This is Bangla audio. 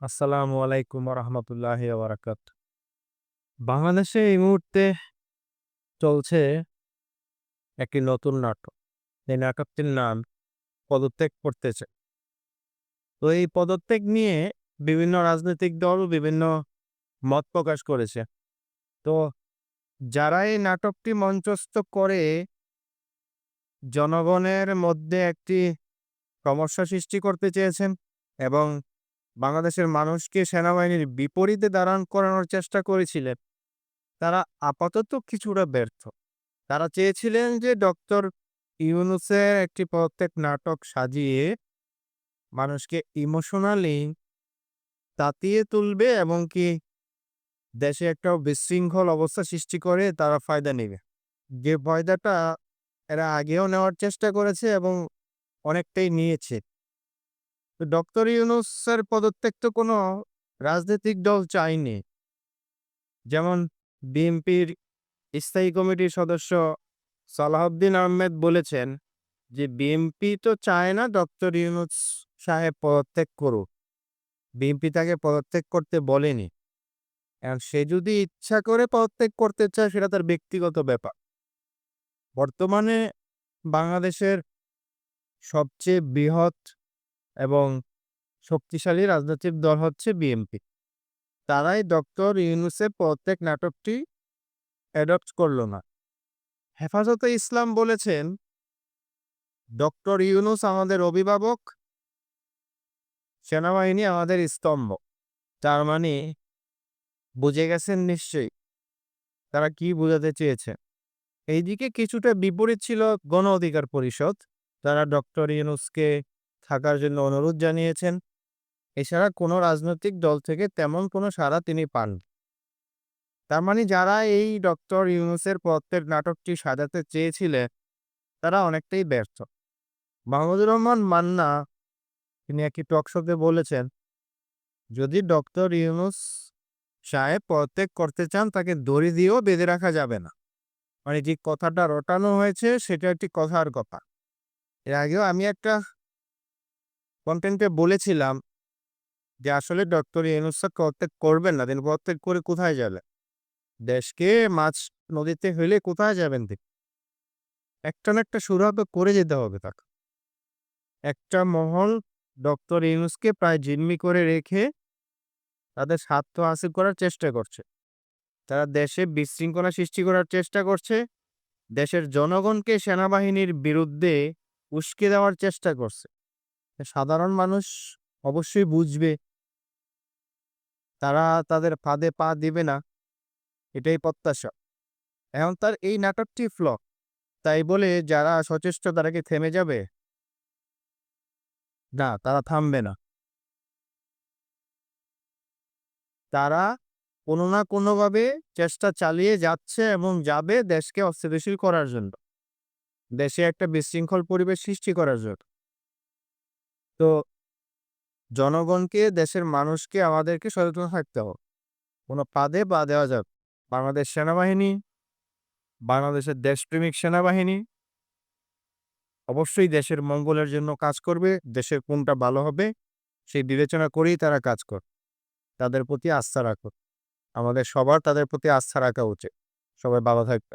আসসালামু আলাইকুম রহমতুল্লাহ বারাকাত বাংলাদেশে এই মুহূর্তে চলছে একটি নতুন নাটক। এই নাটকটির নাম পদত্যাগ করতেছে তো এই পদত্যাগ নিয়ে বিভিন্ন রাজনৈতিক দল বিভিন্ন মত প্রকাশ করেছে। তো যারা এই নাটকটি মঞ্চস্থ করে জনগণের মধ্যে একটি সমস্যা সৃষ্টি করতে চেয়েছেন এবং বাংলাদেশের মানুষকে সেনাবাহিনীর বিপরীতে দাঁড়ান করানোর চেষ্টা করেছিলেন। তারা আপাতত কিছুটা ব্যর্থ। তারা চেয়েছিলেন যে ডক্টর ইউনুসের একটি প্রত্যেক নাটক সাজিয়ে মানুষকে ইমোশনালি তাতিয়ে তুলবে এবং কি দেশে একটা বিশৃঙ্খল অবস্থা সৃষ্টি করে তারা ফায়দা নেবে। যে ফায়দাটা এরা আগেও নেওয়ার চেষ্টা করেছে এবং অনেকটাই নিয়েছে। ডক্টর ইউনুসের পদত্যাগ তো কোনো রাজনৈতিক দল চায়নি। যেমন বিএনপির স্থায়ী কমিটির সদস্য সালাহউদ্দিন আহমেদ বলেছেন যে বিএনপি তো চায় না ডক্টর ইউনুস সাহেব পদত্যাগ করুক। বিএনপি তাকে পদত্যাগ করতে বলেনি। এখন সে যদি ইচ্ছা করে পদত্যাগ করতে চায়, সেটা তার ব্যক্তিগত ব্যাপার। বর্তমানে বাংলাদেশের সবচেয়ে বৃহৎ এবং শক্তিশালী রাজনৈতিক দল হচ্ছে বিএনপি। তারাই ডক্টর ইউনুসের প্রত্যেক নাটকটি অ্যাডপ্ট করল না। হেফাজতে ইসলাম বলেছেন, ডক্টর ইউনুস আমাদের অভিভাবক, সেনাবাহিনী আমাদের স্তম্ভ। তার মানে বুঝে গেছেন নিশ্চয়ই। তারা কি বোঝাতে চেয়েছে? এইদিকে কিছুটা বিপরীত ছিল গণ অধিকার পরিষদ। তারা ডক্টর ইউনুসকে থাকার জন্য অনুরোধ জানিয়েছেন। এছাড়া কোনো রাজনৈতিক দল থেকে তেমন কোনো সাড়া তিনি পান। তার মানে যারা এই ডক্টর ইউনুসের পত্রের নাটকটি সাজাতে চেয়েছিলেন তারা অনেকটাই ব্যর্থ। মাহমুদুর রহমান মান্না, তিনি একটি টক টকশোতে বলেছেন, যদি ডক্টর ইউনুস সাহেব পদত্যাগ করতে চান, তাকে দড়ি দিয়েও বেঁধে রাখা যাবে না। মানে যে কথাটা রটানো হয়েছে, সেটা একটি কথার কথা। এর আগেও আমি একটা কন্টেন্টে বলেছিলাম যে, আসলে ডক্টর ইউনুস পদত্যাগ করবেন না তিনি পদত্যাগ করে কোথায় যাবে দেশকে, মাছ নদীতে হইলে কোথায় যাবেন তিনি? একটা না একটা সুরাহ করে যেতে হবে তাকে। একটা মহল ডক্টর ইউনুসকে প্রায় জিম্মি করে রেখে তাদের স্বার্থ হাসিল করার চেষ্টা করছে। তারা দেশে বিশৃঙ্খলা সৃষ্টি করার চেষ্টা করছে। দেশের জনগণকে সেনাবাহিনীর বিরুদ্ধে উস্কে দেওয়ার চেষ্টা করছে। সাধারণ মানুষ অবশ্যই বুঝবে। তারা তাদের ফাঁদে পা দিবে না। এটাই প্রত্যাশা। এখন তার এই নাটকটি ফ্লপ। তাই বলে যারা সচেষ্ট তারা কি থেমে যাবে? না, তারা থামবে না। তারা কোনো না কোনোভাবে চেষ্টা চালিয়ে যাচ্ছে এবং যাবে দেশকে অস্থিতিশীল করার জন্য। দেশে একটা বিশৃঙ্খল পরিবেশ সৃষ্টি করার জন্য। তো জনগণকে, দেশের মানুষকে আমাদেরকে সচেতন থাকতে হবে। কোনো পাদে পা দেওয়া যাবে বাংলাদেশ সেনাবাহিনী, বাংলাদেশের দেশপ্রেমিক সেনাবাহিনী অবশ্যই দেশের মঙ্গলের জন্য কাজ করবে, দেশের কোনটা ভালো হবে সেই বিবেচনা করেই তারা কাজ কর, তাদের প্রতি আস্থা রাখো। আমাদের সবার তাদের প্রতি আস্থা রাখা উচিত। সবাই ভালো থাকবে